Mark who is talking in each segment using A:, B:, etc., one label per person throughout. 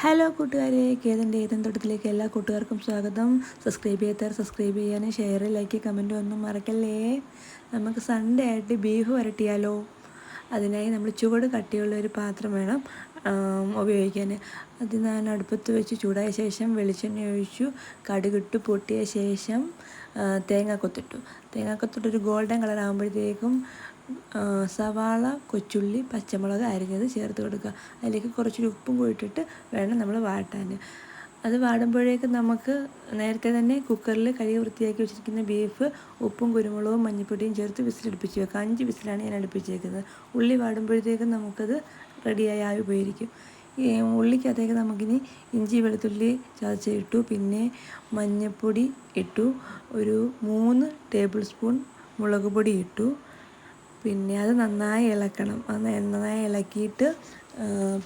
A: Hello കൂട്ടുകാരെ കേതന്റെ ഏതൻ തൊട്ടത്തിലേക്ക് എല്ലാ കൂട്ടുകാർക്കും സ്വാഗതം. സബ്സ്ക്രൈബ് ചെയ്യാത്തവർ സബ്സ്ക്രൈബ് ചെയ്യാനും ഷെയർ ലൈക്ക് കമന്റ് ഒന്നും മറക്കല്ലേ? നമുക്ക് സൺഡേ ആയിട്ട് ബീഫ് വരട്ടിയാലോ? അതിനായി നമ്മൾ ചുവട് കട്ടിയുള്ള ഒരു പാത്രം വേണം ഉപയോഗിക്കാൻ. അത് ഞാൻ അടുപ്പത്ത് വെച്ച് ചൂടായ ശേഷം വെളിച്ചെണ്ണ ഒഴിച്ചു കടുകിട്ട് പൊട്ടിയ ശേഷം തേങ്ങ കൊത്തിട്ടു തേങ്ങ കൊത്തിട്ടൊരു ഗോൾഡൻ കളർ ആകുമ്പോഴത്തേക്കും സവാള കൊച്ചുള്ളി പച്ചമുളക് അരിഞ്ഞത് ചേർത്ത് കൊടുക്കുക. അതിലേക്ക് കുറച്ചൊരു ഉപ്പും കൂടിയിട്ടിട്ട് വേണം നമ്മൾ വാട്ടാൻ. അത് വാടുമ്പോഴേക്ക് നമുക്ക് നേരത്തെ തന്നെ കുക്കറിൽ കഴുകി വൃത്തിയാക്കി വെച്ചിരിക്കുന്ന ബീഫ് ഉപ്പും കുരുമുളകും മഞ്ഞൾപ്പൊടിയും ചേർത്ത് വിസിലടുപ്പിച്ച് വെക്കുക. അഞ്ച് വിസിലാണ് ഞാൻ അടുപ്പിച്ചേക്കുന്നത്. ഉള്ളി വാടുമ്പോഴത്തേക്കും നമുക്കത് റെഡിയായി ആയി ഉപയോഗിക്കും ഈ ഉള്ളിക്കകത്തേക്ക് നമുക്കിനി ഇഞ്ചി വെളുത്തുള്ളി ചതച്ചിട്ടു പിന്നെ മഞ്ഞൾപ്പൊടി ഇട്ടു. ഒരു മൂന്ന് ടേബിൾ സ്പൂൺ മുളക് പൊടി ഇട്ടു. പിന്നെ അത് നന്നായി ഇളക്കണം. അത് നന്നായി ഇളക്കിയിട്ട്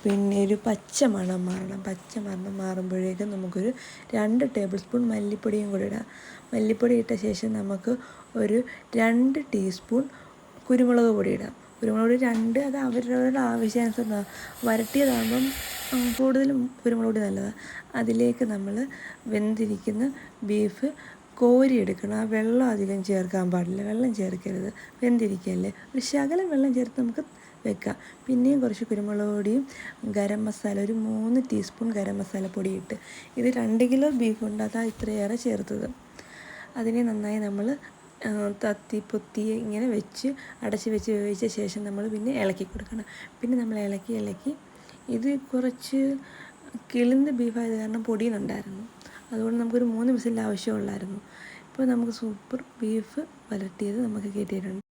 A: പിന്നെ ഒരു പച്ച മണം മാറണം. പച്ച മണം മാറുമ്പോഴേക്കും നമുക്കൊരു രണ്ട് ടേബിൾ സ്പൂൺ മല്ലിപ്പൊടിയും കൂടി ഇടാം. മല്ലിപ്പൊടി ഇട്ട ശേഷം നമുക്ക് ഒരു രണ്ട് ടീസ്പൂൺ കുരുമുളക് പൊടി ഇടാം. കുരുമുളക് പൊടി രണ്ട് അത് അവരവരുടെ ആവശ്യാനുസരണം. വരട്ടിയതാകുമ്പം കൂടുതലും കുരുമുളക് പൊടി നല്ലതാണ്. അതിലേക്ക് നമ്മൾ വെന്തിരിക്കുന്ന ബീഫ് കോരിയെടുക്കണം ആ വെള്ളം അധികം ചേർക്കാൻ പാടില്ല. വെള്ളം ചേർക്കരുത്. വെന്തിരിക്കല്ലേ? ഒരു ശകലം വെള്ളം ചേർത്ത് നമുക്ക് വെക്കാം. പിന്നെയും കുറച്ച് കുരുമുളക് പൊടിയും ഗരം മസാല ഒരു മൂന്ന് ടീസ്പൂൺ ഗരം മസാല പൊടി ഇട്ട് ഇത് രണ്ട് കിലോ ബീഫ് ഉണ്ട്. ഇത്രയേറെ ചേർത്തത്. അതിനെ നന്നായി നമ്മൾ തത്തി പൊത്തി ഇങ്ങനെ വെച്ച് അടച്ച് വെച്ച് വേവിച്ച ശേഷം നമ്മൾ പിന്നെ ഇളക്കി കൊടുക്കണം. പിന്നെ നമ്മൾ ഇളക്കി ഇളക്കി ഇത് കുറച്ച് കിളിന്ന് ബീഫായത് കാരണം പൊടിയുന്നുണ്ടായിരുന്നു അതുകൊണ്ട് നമുക്കൊരു മൂന്ന് വിസിലിന്റെ ആവശ്യമുള്ളായിരുന്നു. ഇപ്പോൾ നമുക്ക് സൂപ്പർ ബീഫ് വരട്ടിയത് നമുക്ക് കിട്ടിയിട്ടുണ്ട്.